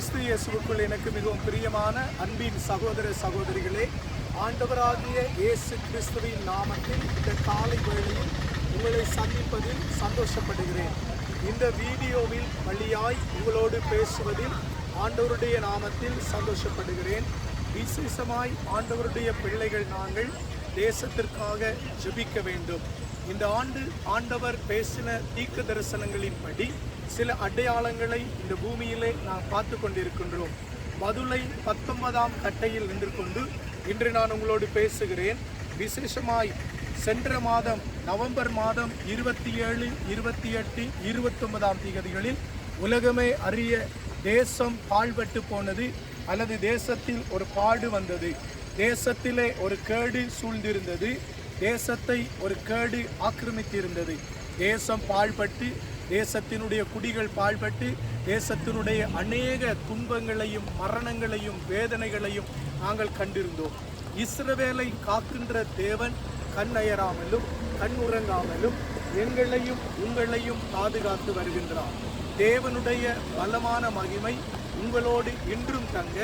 கிறிஸ்து இயேசுக்குள் எனக்கு மிகவும் பிரியமான அன்பின் சகோதர சகோதரிகளே ஆண்டவராகிய இயேசு கிறிஸ்துவின் நாமத்தில் இந்த காலை வேளையில் உங்களை சந்திப்பதில் சந்தோஷப்படுகிறேன். இந்த வீடியோவில் வழியாய் உங்களோடு பேசுவதில் ஆண்டவருடைய நாமத்தில் சந்தோஷப்படுகிறேன். விசேஷமாய் ஆண்டவருடைய பிள்ளைகள் நாங்கள் தேசத்திற்காக ஜெபிக்க வேண்டும். இந்த ஆண்டு ஆண்டவர் பேசின தீக்க தரிசனங்களின்படி சில அடையாளங்களை இந்த பூமியிலே நாம் பார்த்து கொண்டிருக்கின்றோம். மதுளை பத்தொன்பதாம் கட்டையில் நின்று கொண்டு இன்று நான் உங்களோடு பேசுகிறேன். விசேஷமாய் சென்ற மாதம் நவம்பர் மாதம் இருபத்தி ஏழு இருபத்தி எட்டு இருபத்தொன்பதாம் தேதிகளில் உலகமே அறிய தேசம் பாழ்பட்டு போனது அல்லது தேசத்தில் ஒரு பாடு வந்தது. தேசத்திலே ஒரு கேடு சூழ்ந்திருந்தது. தேசத்தை ஒரு கேடு ஆக்கிரமித்திருந்தது. தேசம் பாழ்பட்டு தேசத்தினுடைய குடிகள் பாழ்பட்டு தேசத்தினுடைய அநேக துன்பங்களையும் மரணங்களையும் வேதனைகளையும் நாங்கள் கண்டிருந்தோம். இஸ்ரவேலை காக்கின்ற தேவன் கண்ணயராமலும் கண்ணுறங்காமலும் கண் உறங்காமலும் எங்களையும் உங்களையும் பாதுகாத்து வருகின்றார். தேவனுடைய பலமான மகிமை உங்களோடு இன்றும் தங்க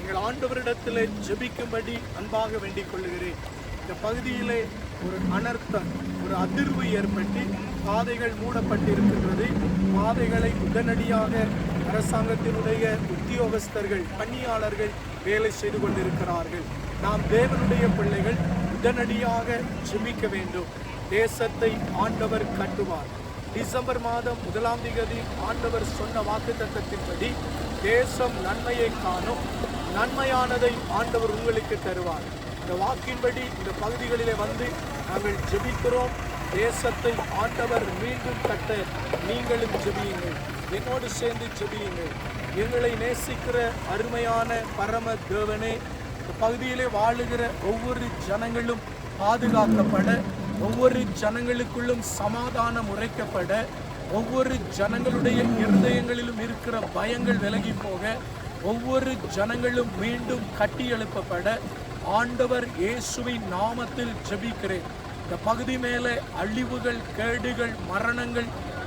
எங்கள் ஆண்டவரிடத்தில் ஜெபிக்கும்படி அன்பாக வேண்டிக் கொள்கிறேன் இந்த பகுதியிலே ஒரு அனர்த்தம் ஒரு அதிர்வு ஏற்பட்டு பாதைகள் மூடப்பட்டிருக்கின்றது. பாதைகளை உடனடியாக அரசாங்கத்தினுடைய உத்தியோகஸ்தர்கள் பணியாளர்கள் வேலை செய்து கொண்டிருக்கிறார்கள். நாம் தேவனுடைய பிள்ளைகள் உடனடியாக ஜெபிக்க வேண்டும். தேசத்தை ஆண்டவர் கட்டுவார். டிசம்பர் மாதம் முதலாம் திகதி ஆண்டவர் சொன்ன வாக்குத்தத்தத்தின்படி தேசம் நன்மையை காணும் நன்மையானதை ஆண்டவர் உங்களுக்கு தருவார். இந்த வாக்கின்படி இந்த பகுதிகளிலே வந்து நாங்கள் ஜெபிக்கிறோம். தேசத்தை ஆண்டவர் மீண்டும் கட்ட நீங்களும் ஜெபியுங்கள். என்னோடு சேர்ந்து ஜெபியுங்கள். எங்களை நேசிக்கிற அருமையான பரம தேவனே இந்த பகுதியிலே வாழுகிற ஒவ்வொரு ஜனங்களும் பாதுகாக்கப்பட ஒவ்வொரு ஜனங்களுக்குள்ளும் சமாதானம் உரைக்கப்பட ஒவ்வொரு ஜனங்களுடைய இருதயங்களிலும் இருக்கிற பயங்கள் விலகி போக ஒவ்வொரு ஜனங்களும் மீண்டும் கட்டி எழுப்பப்பட ஆண்டவர் இயேசுவின் நாமத்தில் ஜெபிக்கிறேன். இந்த பகுதி மேலே அழிவுகள் கேடுகள் மரணங்கள்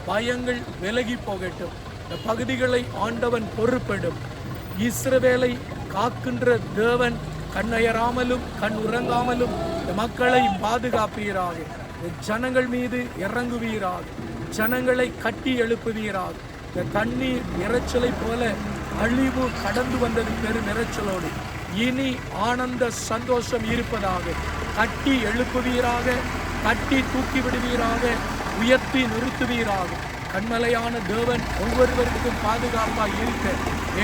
பயங்கள் விலகி போகட்டும். இந்த பகுதிகளை ஆண்டவன் பொறுப்பிடும். இஸ்ரவேலை காக்கின்ற தேவன் கண்ணயராமலும் கண் உறங்காமலும் இந்த மக்களை பாதுகாப்பீராக. இந்த ஜனங்கள் மீது இறங்குவீராக. ஜனங்களை கட்டி எழுப்புவீராக. இந்த தண்ணீர் இறைச்சலை போல அழிவு கடந்து வந்தது பெரும் இறைச்சலோடு இனி ஆனந்த சந்தோஷம் இருப்பதாக கட்டி எழுப்புவீராக கட்டி தூக்கி விடுவீராக உயர்த்தி நிறுத்துவீராக. கண்மலையான தேவன் ஒவ்வொருவருக்கும் பாதுகாப்பாக இருக்க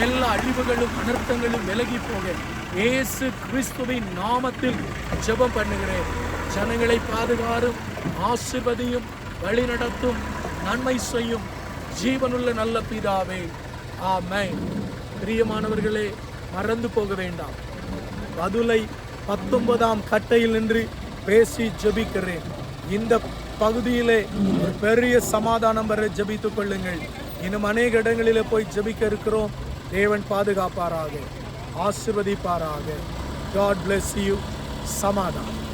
எல்லா அழிவுகளும் அனர்த்தங்களும் விலகி போக இயேசு கிறிஸ்துவின் நாமத்தில் ஜெபம் பண்ணுகிறேன். ஜனங்களை பாதுகாரும் ஆசிர்வதியும் வழிநடத்தும் நன்மை செய்யும் ஜீவனுள்ள நல்ல பிதாவே. ஆமை பிரியமானவர்களே மறந்து போக வேண்டாம். பதுளை பத்தொன்பதாம் கட்டையில் நின்று பேசி ஜெபிக்கிறேன். இந்த பகுதியிலே ஒரு பெரிய சமாதானம் வர ஜபித்துக் கொள்ளுங்கள். இன்னும் அநேக இடங்களிலே போய் ஜெபிக்க இருக்கிறோம். தேவன் பாதுகாப்பாராக. ஆசிர்வதிப்பாராக. காட் bless யூ சமாதானம்.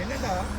என்னடா?